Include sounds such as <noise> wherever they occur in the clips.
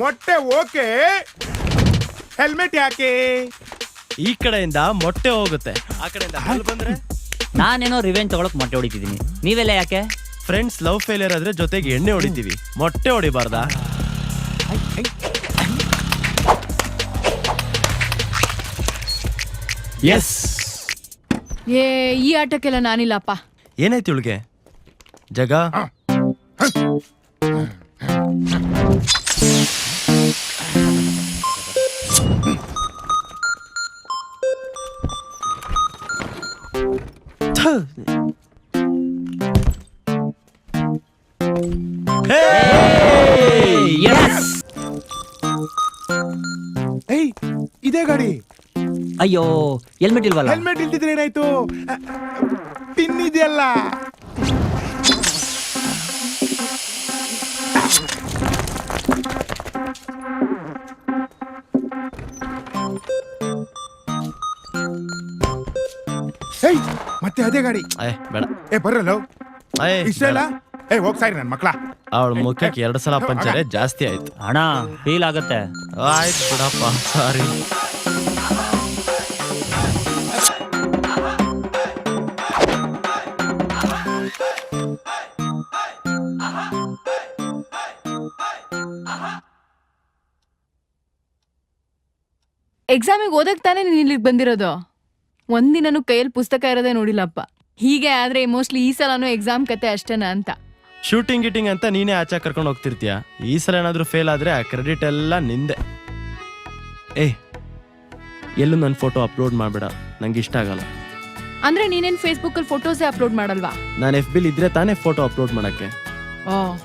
ಮೊಟ್ಟೆ okay. Helmet ಯಾಕೆ? ಈ ಕಡೆಯಿಂದ ಮೊಟ್ಟೆ ಹೋಗುತ್ತೆ. ಆ ಕಡೆಯಿಂದ ಹಲ್ ಬಂದ್ರೆ? ನಾನೇನೋ ರಿವೆಂಜ್ ತಗೊಳಕ್ ಮೊಟ್ಟೆ ಹೊಡಿತಿದ್ದೀನಿ. ನೀವೆಲ್ಲ ಯಾಕೆ? ಫ್ರೆಂಡ್ಸ್ ಲವ್ ಫೇಲಿಯರ್ ಆದ್ರೆ ಜೊತೆಗೆ ಎಣ್ಣೆ ಹೊಡಿತೀವಿ. ಮೊಟ್ಟೆ ಹೊಡಿಬಾರ್ದಾ? ಎಸ್ ಏ ಈ ಆಟಕ್ಕೆಲ್ಲ ನಾನಿಲ್ಲಪ್ಪ. ಏನಾಯ್ತು ಇವಳಿಗೆ? ಜಗ? ಏಯ್! ಇದೇ ಗಾಡಿ. ಅಯ್ಯೋ ಹೆಲ್ಮೆಟ್ ಇಲ್ವಲ್ಲ? ಹೆಲ್ಮೆಟ್ ಇಲ್ದಿದ್ರೆ ಏನಾಯ್ತು? ತಿನ್ನಿದೆಯಲ್ಲ ಇದೆಯಲ್ಲ? ಏಯ್ ಮತ್ತೆ ಅದೇ ಗಾಡಿ. ಏ ಬೇಡ. ಏ ಬರಲ್ಲೋ ಅಯ್ಯ ಇಷ್ಟ ಏ ಹೋಗ್ ಸಾರಿ ನನ್ ಮಕ್ಳ. ಅವಳ ಮುಖಕ್ಕೆ ಎರಡು ಸಲ ಪಂಚರೆ ಜಾಸ್ತಿ ಆಯ್ತು. ಹಣ ಫೀಲ್ ಆಗತ್ತೆ. ಆಯ್ತು ಬಿಡಪ್ಪ ಸಾರಿ ಎಕ್ಸಾಮಿಗೆ ಓದಕ್ ತಾನೇ ನೀನು ಇಲ್ಲಿಗೆ ಬಂದಿರೋದು? ಒಂದಿನನು ಕೈಯಲ್ಲಿ ಪುಸ್ತಕ ಇರೋದೇ ನೋಡಿಲ್ಲಪ್ಪ. ಹೀಗೆ ಆದ್ರೆ ಮೋಸ್ಟ್ಲಿ ಈ ಸಲನೂ ಎಕ್ಸಾಮ್ ಕತೆ ಅಷ್ಟೇನಾ ಅಂತ. ಶೂಟಿಂಗ್ ಗಿಟಿಂಗ್ ಅಂತ ನೀನೇ ಆಚೆ ಕರ್ಕೊಂಡು ಹೋಗ್ತಿರ್ತೀಯ? ಈ ಸಲ ಏನಾದ್ರೂ ಫೇಲ್ ಆದ್ರೆ ಆ ಕ್ರೆಡಿಟ್ ಎಲ್ಲ ನಿಂದೆ. ಏ ಎಲ್ಲೂ ನನ್ನ ಫೋಟೋ ಅಪ್ಲೋಡ್ ಮಾಡ್ಬೇಡ. ನಂಗೆ ಇಷ್ಟ ಆಗಲ್ಲ. ಅಂದ್ರೆ ನೀನೇನ್ ಫೇಸ್ಬುಕ್ ಅಲ್ಲಿ ಫೋಟೋಸೇ ಅಪ್ಲೋಡ್ ಮಾಡಲ್ವಾ? ನಾನು ಎಫ್ ಬಿಲ್ ಇದ್ರೆ ತಾನೇ ಫೋಟೋ ಅಪ್ಲೋಡ್ ಮಾಡಕ್ಕೆ. ಓ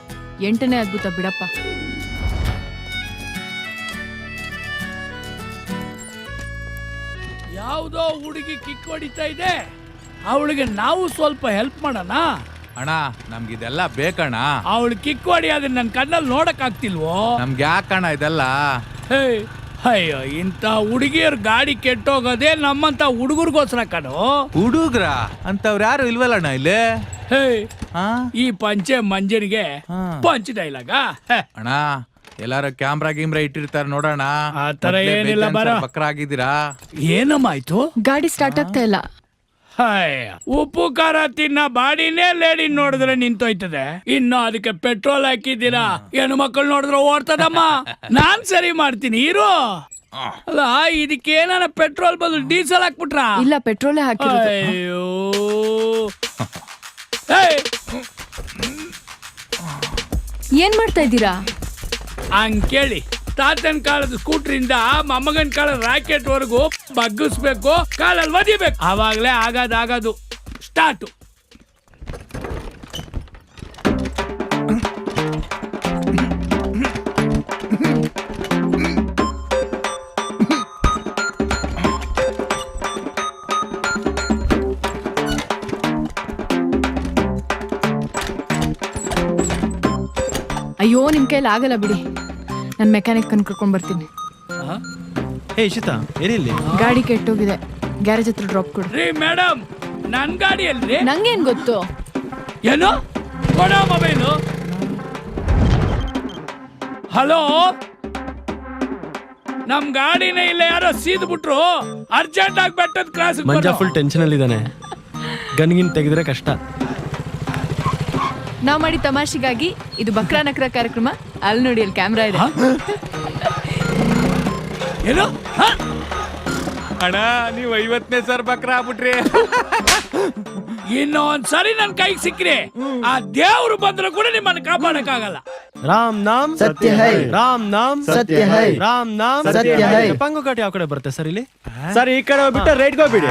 ಎಂಟನೇ ಅದ್ಭುತ ಬಿಡಪ್ಪ. ಯಾವುದೋ ಹುಡುಗಿ ಕಿಕ್ ಹೊಡಿತಾ ಇದೆ. ಅವಳಿಗೆ ನಾವು ಸ್ವಲ್ಪ ಹೆಲ್ಪ್ ಮಾಡೋಣ? ಅಣ್ಣ ನಮ್ಗಿದೆಲ್ಲ ಬೇಕಣ್ಣ. ಅವಳು ಕಿಕ್ ಹೊಡಿ ಅದನ್ನ ನನ್ನ ಕಣ್ಣಲ್ಲಿ ನೋಡಕ್ ಆಗ್ತಿಲ್ವೋ? ನಮ್ಗೆ ಯಾಕಣ್ಣ ಇದೆಲ್ಲ? ಹೇ ಅಯ್ಯೋ ಇಂಥ ಹುಡುಗಿಯರ್ ಗಾಡಿ ಕೆಟ್ಟೋಗೋದೇ ನಮ್ಮಂತ ಹುಡುಗರಿಗೋಸ್ಕರ ಕಣ. ಹುಡುಗ್ರ? ಅಂತವ್ರು ಯಾರು ಇಲ್ವಲ್ಲಣ್ಣ ಇಲ್ಲಿ? ಹೇ ಹಾ ಈ ಪಂಚೆ ಮಂಜನಿಗೆ ಪಂಚ್ ಡೈಲಾಗ ಅಣ್ಣ ಎಲ್ಲಾರು ಕ್ಯಾಮ್ರಾ ಗೀಮ್ರಾ ಇಟ್ಟಿರ್ತಾರ ನೋಡೋಣ. ಆ ಥರ ಏನಿಲ್ಲ ಬರ. ಬಕ್ರ ಆಗಿದ್ದೀರಾ ಏನಮ್ಮಾಯ್ತು ಗಾಡಿ ಸ್ಟಾರ್ಟ್ ಆಗ್ತಾ ಇಲ್ಲ. ಹಾಯ್ ಉಪ್ಪು ಖಾರ ತಿನ್ನ ಬಾಡಿನೇ ಲೇಡಿ ನೋಡಿದ್ರೆ ನಿಂತೋಯ್ತದೆ. ಇನ್ನು ಅದಕ್ಕೆ ಪೆಟ್ರೋಲ್ ಹಾಕಿದ್ದೀರಾ? ಹೆಣ್ಣು ಮಕ್ಕಳು ನೋಡಿದ್ರೆ ಓಡ್ತದಮ್ಮ. ನಾನ್ ಸರಿ ಮಾಡ್ತೀನಿ ಇರು. ಅಲ್ಲ ಇದಕ್ಕೆ ಏನಾರ ಪೆಟ್ರೋಲ್ ಬದಲು ಡೀಸೆಲ್ ಹಾಕ್ಬಿಟ್ರ? ಇಲ್ಲ ಪೆಟ್ರೋಲ್ ಹಾಕಿರೋದು. ಅಯ್ಯೋ. ಏಯ್, ಏನ್ ಮಾಡ್ತಾ ಇದ್ದೀರಾ? ಹಂಗ್ ಕೇಳಿ. ತಾತನ ಕಾಲದ ಸ್ಕೂಟ್ರಿಂದ ಮೊಮ್ಮಗನ ಕಾಲದ ರಾಕೆಟ್ ವರೆಗೂ ಬಗ್ಗಿಸ್ಬೇಕು ಕಾಲಲ್ಲಿ ಒದಿಬೇಕು. ಆವಾಗಲೇ ಆಗದಾಗದು ಆಗದು. ಸ್ಟಾರ್ಟು. ಅಯ್ಯೋ ನಿಮ್ ಕೈಲಿ ಆಗಲ್ಲ ಬಿಡಿ. ನನ್ ಮೆಕ್ಯಾನಿಕ್ ಕನ್ ಕರ್ಕೊಂಡ್ ಬರ್ತೀನಿ. ಹೇ? ಇಶಿತಾ ಏನಿಲ್ಲಿ ಗಾಡಿ ಕೆಟ್ಟೋಗಿದೆ. ಗ್ಯಾರೇಜ್ ಹತ್ರ ಡ್ರಾಪ್ ಕೊಡು. ರೀ ಮೇಡಮ್ ನನ್ ಗಾಡಿ ಅಲ್ರಿ ನಂಗೇನ್ ಗೊತ್ತು? ಏನು? ಕೊಡ ಮೊಬೈಲು? ಹಲೋ? ನಮ್ ಗಾಡಿನ ಇಲ್ಲ ಯಾರೋ ಸೀದ್ ಬಿಟ್ರು ಅರ್ಜೆಂಟ್ ಆಗಿ ಬೆಟ್ಟದ ಕ್ರಾಸ್ ಮಂಜ ಫುಲ್ ಟೆನ್ಷನ್ ಅಲ್ಲಿ ಇದ್ದಾನೆ ಗನ್ಗಿನ್ ತೆಗೆದ್ರೆ ಕಷ್ಟ. ನಾವ್ ಮಾಡಿ ತಮಾಷೆಗಾಗಿ ಇದು ಬಕ್ರಾ ನಕ್ರ ಕಾರ್ಯಕ್ರಮ. ಅಲ್ಲಿ ನೋಡಿ ಅಲ್ಲಿ ಕ್ಯಾಮ್ರಾ ಇದೆ. ಏನು? ಹ? ಅಣ್ಣ ನೀವು ಐವತ್ತನೇ ಸರ್ ಬಕ್ರ ಆಗ್ಬಿಟ್ರಿ. ಇನ್ನೊಂದ್ಸರಿ ನನ್ ಕೈಗೆ ಸಿಕ್ಕ್ರಿ. ಆ ದೇವ್ರು ಬಂದ್ರು ಕೂಡ ನಿಮ್ಮನ್ನ ಕಾಪಾಡಕ್ ಆಗಲ್ಲ ರಾಮ್ ನಾಮ್. ಸತ್ಯ ಹೈ. ರಾಮ್ ನಾಮ್. ಸತ್ಯ ಹೈ. ರಾಮ್ ನಾಮ್. ಸತ್ಯ ಹೈ. ಪಂಗು ಕಟ್ಟಿ ಯಾವ ಕಡೆ ಬರುತ್ತೆ ಸರ್ ಇಲ್ಲಿ? ಸರ್ ಈ ಕಡೆ ಹೋಗ್ಬಿಟ್ಟು ರೈಟ್ ಹೋಗ್ಬಿಡಿ.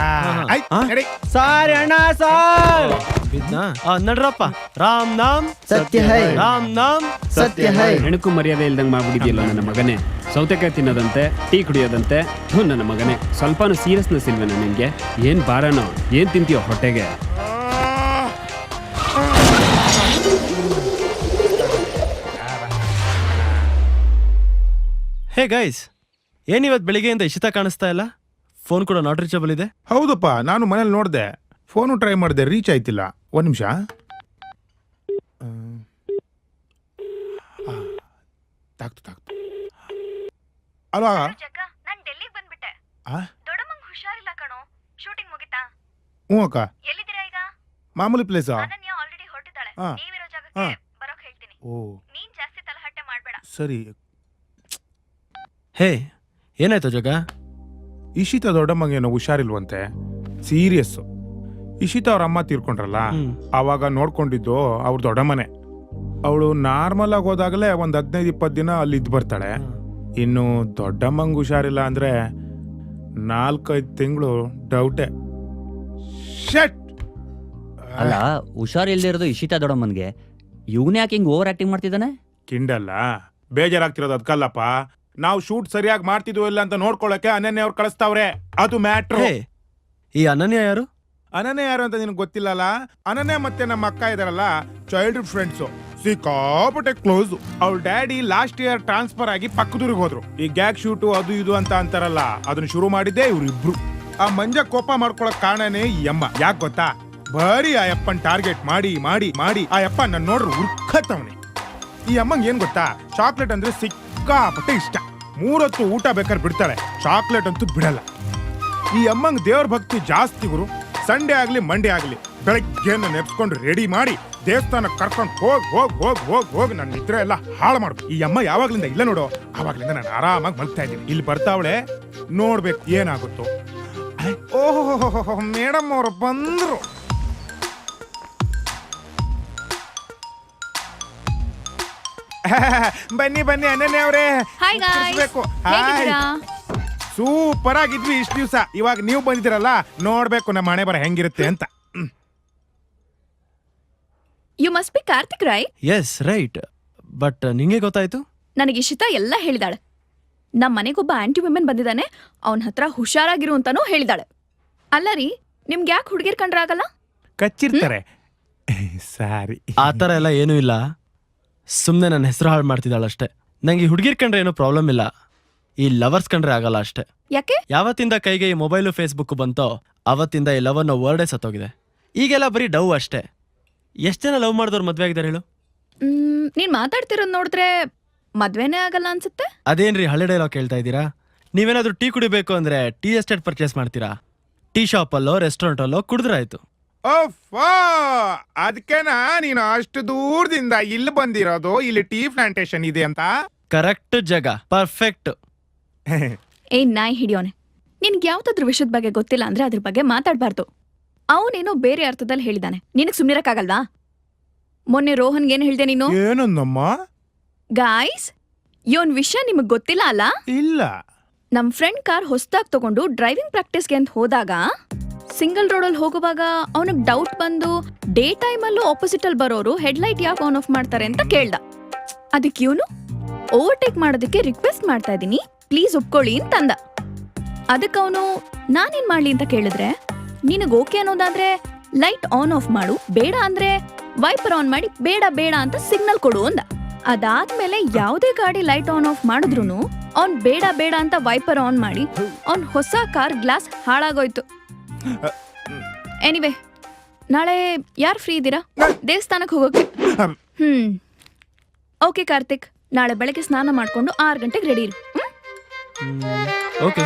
ಸಾರಿ ಅಣ್ಣ ಸಾರ್. ನಡ್ರಪ್ಪ. ರಾಮ್ ನಾಮ್. ಸತ್ಯ ಹೈ. ರಾಮ್ ನಾಮ್. ಸತ್ಯ ಹೈ. ಹೆಣಕು ಮರ್ಯಾದೆ ಇಲ್ದಂಗ್ ಮಾಡ್ಬಿಟ್ಟಿದ್ಯಲ್ಲ ನನ್ನ ಮಗನೇ. ಸೌತೆಕಾಯಿ ತಿನ್ನೋದಂತೆ ಟೀ ಕುಡಿಯೋದಂತೆ ಹ್ಞೂ ನನ್ನ ಮಗನೇ. ಸ್ವಲ್ಪನೂ ಸೀರಿಯಸ್ನೆಸ್ ಇಲ್ವೇನ ನಿನ್ಗೆ? ಏನ್ ಬಾರನೋ? ಏನ್ ತಿಂತೀಯೋ ಹೊಟ್ಟೆಗೆ? ಹೇ ಗೈಸ್ ಏನ್ ಇವತ್ ಬೆಳಿಗ್ಗೆಯಿಂದ ಇಶಿತಾ ಕಾಣಿಸ್ತಾ ಇಲ್ಲ? ಫೋನ್ ಕೂಡ ನಾಟ್ ರೀಚಬಲ್ ಇದೆ. ಹೌದಪ್ಪ ನಾನು ಮನೇಲಿ ನೋಡಿದೆ. ಫೋನು ಟ್ರೈ ಮಾಡಿದೆ ರೀಚ್ ಆಯ್ತಿಲ್ಲ. ಒಂದ್ ನಿಮಿಷ. ತಾಕ್ತು ತಾಕ್ತು. ಅಲ್ವಾ ಜಗ್ಗ ನಾನ್ ಡೆಲ್ಲಿಗೆ ಬಂದ್ಬಿಟ್ಟೆ. ಆ? ದೊಡ್ಡಮ್ಮಂಗ್ ಹುಷಾರಿಲ್ಲ ಕಣೋ. ಶೂಟಿಂಗ್ ಮುಗಿತಾ? ಹ್ಞೂ ಅಕ್ಕ. ಎಲ್ಲಿದ್ದೀರಾ ಈಗ? ಮಾಮೂಲಿ ಪ್ಲೇಸಾ ಅನನ್ಯ ಆಲ್ರೆಡಿ ಹೊರಟಿದ್ದಾಳೆ. ಹಾ. ನೀವಿರೋ ಜಾಗಕ್ಕೆ ಹಾ. ಬರೋಕ್ ಹೇಳ್ತೀನಿ. ಓ. ನೀನ್ ಜಾಸ್ತಿ ತಲಹಟ್ಟೆ ಮಾಡಬೇಡ. ಸರಿ ಹೇ ಏನಾಯ್ತು ಜಗ? ಇಶಿತಾ ದೊಡ್ಡಮ್ಮಗೇನೋ ಹುಷಾರಿಲ್ವಂತೆ. ಸೀರಿಯಸ್. ಇಶಿತಾ ಅವ್ರ ಅಮ್ಮ ತೀರ್ಕೊಂಡ್ರಲ್ಲ. ಆವಾಗ ನೋಡ್ಕೊಂಡಿದ್ದು ಅವ್ರ ದೊಡ್ಡಮ್ಮನೆ ಅವಳು ನಾರ್ಮಲ್ ಆಗಿ ಹೋದಾಗಲೇ ಒಂದ್ ಹದಿನೈದು ಇಪ್ಪತ್ತು ದಿನ ಅಲ್ಲಿ ಇದ್ದು ಬರ್ತಾಳೆ. ಇನ್ನು ದೊಡ್ಡಮ್ಮಂಗ್ ಹುಷಾರಿಲ್ಲ ಅಂದ್ರೆ ನಾಲ್ಕೈದು ತಿಂಗಳು ಡೌಟೆ ಶಟ್ ಅಲ್ಲ ಹುಷಾರ್ ಇಲ್ದಿರೋದು ಇಶಿತಾ ದೊಡ್ಡಮ್ಮನ್ಗೆ ಇವನೇ ಯಾಕೆ ಹಿಂಗ್ ಓವರ್ ಆಕ್ಟಿಂಗ್ ಮಾಡ್ತಿದ್ದಾನೆ? ಕಿಂಡಲ್ಲ ಬೇಜಾರಾಗ್ತಿರೋದು ಅದಕ್ಕಲ್ಲಪ್ಪ ನಾವು ಶೂಟ್ ಸರಿಯಾಗಿ ಮಾಡ್ತಿದ್ವೋ ಇಲ್ಲ ಅಂತ ನೋಡ್ಕೊಳಕ್ಕೆ ಅನನ್ಯ ಅವ್ರು ಕಳಿಸ್ತಾವ್ರೆ. ಅದು ಮ್ಯಾಟ್ರ್. ಹೇ ಈ ಅನನ್ಯ ಯಾರು? ಅನನ್ಯ ಯಾರು ಅಂತ ನಿನಗೆ ಗೊತ್ತಿಲ್ಲಲ್ಲ? ಅನನ್ಯ ಮತ್ತೆ ನಮ್ಮ ಅಕ್ಕ ಇದಾರಲ್ಲ ಚೈಲ್ಡ್ ಫ್ರೆಂಡ್ಸ್ ಸಿಕ್ಕಾಪಟ್ಟೆ ಕ್ಲೋಸ್ ಅವ್ರ ಡ್ಯಾಡಿ ಲಾಸ್ಟ್ ಇಯರ್ ಟ್ರಾನ್ಸ್ಫರ್ ಆಗಿ ಪಕ್ಕದೂರಿಗೆ ಹೋದ್ರು. ಈ ಗ್ಯಾಗ್ ಶೂಟು ಅದು ಇದು ಅಂತ ಅಂತಾರಲ್ಲ ಅದನ್ನ ಶುರು ಮಾಡಿದ್ದೆ ಇವ್ರಿಬ್ರು. ಆ ಮಂಜ ಕೋಪ ಮಾಡ್ಕೊಳಕ್ ಕಾರಣನೇ ಈ ಅಮ್ಮ. ಯಾಕೆ ಗೊತ್ತಾ? ಬರೀ ಆ ಅಪ್ಪನ್ ಟಾರ್ಗೆಟ್ ಮಾಡಿ ಮಾಡಿ ಮಾಡಿ ಆ ಅಪ್ಪ ನನ್ನ ನೋಡ್ರು ಉರ್ಕತ್ತವನೆ ಈ ಅಮ್ಮಂಗ್ ಏನ್ ಗೊತ್ತಾ? ಚಾಕ್ಲೇಟ್ ಅಂದ್ರೆ ಸಿಕ್ಕಾಪಟ್ಟೆ ಇಷ್ಟ. ಮೂರೊತ್ತು ಊಟ ಬೇಕಾದ್ರೆ ಬಿಡ್ತಾಳೆ ಚಾಕ್ಲೇಟ್ ಅಂತೂ ಬಿಡಲ್ಲ. ಈ ಅಮ್ಮಂಗ್ ದೇವ್ರ ಭಕ್ತಿ ಜಾಸ್ತಿ ಗುರು. ಸಂಡೆ ಆಗ್ಲಿ ಮಂಡೇ ಆಗ್ಲಿ. ಬೆಳಗ್ಗೆ ನೆಪ್ಸ್ಕೊಂಡು ರೆಡಿ ಮಾಡಿ ದೇವಸ್ಥಾನಕ್ಕೆ ಕರ್ಕೊಂಡು ಹೋಗ್ ಹೋಗ್ ಹೋಗ್ ಹೋಗ್ ಹೋಗ್ ನನ್ನ ನಿದ್ರೆ ಎಲ್ಲ ಹಾಳು ಮಾಡ್ಬೇಕು ಈ ಅಮ್ಮ ಯಾವಾಗ್ಲಿಂದ ಇಲ್ಲ ನೋಡು ಆವಾಗ್ಲಿಂದ ನಾನು ಆರಾಮಾಗಿ ಮಲ್ಗ್ತಾ ಇದ್ದೀನಿ. ಇಲ್ಲಿ ಬರ್ತಾವಳೆ ನೋಡ್ಬೇಕು ಏನಾಗುತ್ತೋ. ಓಹೋ ಮೇಡಮ್ ಅವರು ಬಂದ್ರು. <laughs> ಬನ್ನಿ ಬನ್ನಿ ಅನನ್ಯ ಅವರೇ. ಹಾಯ್ ಗಾಯ್ಸ್ ಹಾಯ್ ಸೂಪರ್ ಆಗಿದ್ವಿ ಇಷ್ಟು ದಿವಸ. ಇವಾಗ ನೀವು ಬಂದಿದ್ದೀರಲ್ಲ ನೋಡ್ಬೇಕು ನಮ್ಮ ಹಣೆ ಬರ ಹೆಂಗಿರುತ್ತೆ ಅಂತ. You must be Karthik Rai yes right but ನಿಂಗೆ ಗೊತ್ತಾಯ್ತು? ನನಗೆ ಇಶಿತಾ ಎಲ್ಲ ಹೇಳಿದಾಳೆ. ನಮ್ಮ ಮನೆಗೊಬ್ಬ ಆಂಟಿ ವಿಮೆನ್ ಬಂದಿದ್ದಾನೆ. ಅವನ ಹತ್ರ ಹುಷಾರಾಗಿರು ಅಂತಾನೂ ಹೇಳಿದಾಳೆ. ಅಲ್ಲ ರೀ ನಿಮ್ಗೆ ಯಾಕೆ ಹುಡುಗಿರ್ ಕಂಡ್ರಾಗಲ್ಲ? ಕಚ್ಚಿರ್ತಾರೆ. <laughs> ಸಾರಿ. ಆ ಥರ ಎಲ್ಲ ಏನೂ ಇಲ್ಲ. ಸುಮ್ಮನೆ ನನ್ನ ಹೆಸರು ಹಾಳು ಮಾಡ್ತಿದ್ದಾಳಷ್ಟೇ. ನಂಗೆ ಹುಡುಗಿರ್ ಕಂಡ್ರೆ ಏನೋ ಪ್ರಾಬ್ಲಮ್ ಇಲ್ಲ. ಈ ಲವರ್ಸ್ ಕಂಡ್ರೆ ಆಗಲ್ಲ ಅಷ್ಟೇ. ಯಾಕೆ? ಯಾವತ್ತಿಂದ ಕೈಗೆ ಈ ಮೊಬೈಲು ಫೇಸ್ಬುಕ್ ಬಂತೋ ಅವತ್ತಿಂದ ಈ ಲವ್ ಅನ್ನೋ ವರ್ಡೇ ಸತ್ತೋಗಿದೆ. ಈಗೆಲ್ಲ ಬರೀ ಡವ್ ಅಷ್ಟೇ. ಎಷ್ಟು ಜನ ಲವ್ ಮಾಡಿದವ್ರು ಮದ್ವೆ ಆಗಿದ್ದಾರೆ ಹೇಳು? ಮ್, ನೀನ್ ಮಾತಾಡ್ತಿರೋದ್ ನೋಡಿದ್ರೆ ಮದ್ವೆನೇ ಆಗಲ್ಲ ಅನ್ಸುತ್ತೆ? ಅದೇನ್ರಿ ಹಳೆ ಡೈಲಾಗ್ ಕೇಳ್ತಾ ಇದ್ದೀರಾ? ನೀವೇನಾದ್ರೂ ಟೀ ಕುಡಿಬೇಕು ಅಂದ್ರೆ ಟೀ ಎಸ್ಟೇಟ್ ಪರ್ಚೇಸ್ ಮಾಡ್ತೀರಾ? ಟೀ ಶಾಪಲ್ಲೋ ರೆಸ್ಟೋರೆಂಟಲ್ಲೋ ಕುಡಿದ್ರಾಯ್ತು ಓಫೋ ಅದಕ್ಕೆನಾ ನೀನು ಅಷ್ಟು ದೂರದಿಂದ ಇಲ್ಲಿ ಬಂದಿರೋದು? ಇಲ್ಲಿ ಟೀ ಪ್ಲಾಂಟೇಶನ್ ಇದೆ ಅಂತ? ಕರೆಕ್ಟ್ ಜಾಗ ಪರ್ಫೆಕ್ಟ್. ಏ ನಾಯಿ ಹಿಡಿಯೋನೆ. ನಿನ್ಗೆ ಯಾವ್ದಾದ್ರು ವಿಷಯದ ಬಗ್ಗೆ ಗೊತ್ತಿಲ್ಲ ಅಂದ್ರೆ ಅದ್ರ ಬಗ್ಗೆ ಮಾತಾಡ್ಬಾರ್ದು. ಅವನೇನೋ ಬೇರೆ ಅರ್ಥದಲ್ಲಿ ಹೇಳಿದಾನೆ. ನಿನಗ್ ಸುಮ್ನಿರಕ್ಕಾಗಲ್ವಾ? ಮೊನ್ನೆ ರೋಹನ್ಗೆ ಏನ್ ಹೇಳ್ದೆ ನೀನು? ಏನೊಂದಮ್ಮ? ಗಾಯ್ಸ್ ಇವನ್ ವಿಷಯ ನಿಮಗ್ ಗೊತ್ತಿಲ್ಲ ಅಲ್ಲ? ಇಲ್ಲ. ನಮ್ ಫ್ರೆಂಡ್ ಕಾರ್ ಹೊಸ್ದಾಗ್ ತಗೊಂಡು ಡ್ರೈವಿಂಗ್ ಪ್ರಾಕ್ಟೀಸ್ಗೆ ಅಂತ ಹೋದಾಗ ಸಿಂಗಲ್ ರೋಡಲ್ಲಿ ಹೋಗುವಾಗ ಅವನಿಗೆ ಡೌಟ್ ಬಂದು ಡೇ ಟೈಮಲ್ಲೂ ಆಪೋಸಿಟ್ ಅಲ್ಲಿ ಬರೋರು ಹೆಡ್ಲೈಟ್ ಯಾಕೆ ಆನ್ ಆಫ್ ಮಾಡ್ತಾರೆ ಅಂತ ಕೇಳ್ದ. ಅದಕ್ಕೆ ಇವನು ಓವರ್ಟೇಕ್ ಮಾಡೋದಕ್ಕೆ ರಿಕ್ವೆಸ್ಟ್ ಮಾಡ್ತಾ ಇದ್ದೀನಿ ಪ್ಲೀಸ್ ಒಪ್ಕೊಳ್ಳಿ ಅಂತಂದ. ಅದಕ್ಕೆ ಅವನು, ನಾನೇನ್ ಮಾಡ್ಲಿ ಅಂತ ಕೇಳಿದ್ರೆ, ನಿನಗೆ ಓಕೆ ಅನ್ನೋದಾದ್ರೆ ಲೈಟ್ ಆನ್ ಆಫ್ ಮಾಡು, ಬೇಡ ಅಂದ್ರೆ ವೈಪರ್ ಆನ್ ಮಾಡಿ ಬೇಡ ಬೇಡ ಅಂತ ಸಿಗ್ನಲ್ ಕೊಡು ಅಂದ. ಅದಾದ್ಮೇಲೆ ಯಾವುದೇ ಗಾಡಿ ಲೈಟ್ ಆನ್ ಆಫ್ ಮಾಡಿದ್ರು ಅವ್ನ್ ಬೇಡ ಬೇಡ ಅಂತ ವೈಪರ್ ಆನ್ ಮಾಡಿ, ಅವ್ನ್ ಹೊಸ ಕಾರ್ ಗ್ಲಾಸ್ ಹಾಳಾಗೋಯ್ತು. ಎನಿವೆ ನಾಳೆ ಯಾರು ಫ್ರೀ ಇದ್ದೀರಾ? ದೇವಸ್ಥಾನಕ್ಕೆ ಹೋಗೋಕೆ? ಹ್ಮ್. ಓಕೆ ಕಾರ್ತಿಕ್. ನಾಳೆ ಬೆಳಗ್ಗೆ ಸ್ನಾನ ಮಾಡಿಕೊಂಡು ಆರು ಗಂಟೆಗೆ ರೆಡಿ ಇರು? ಓಕೆ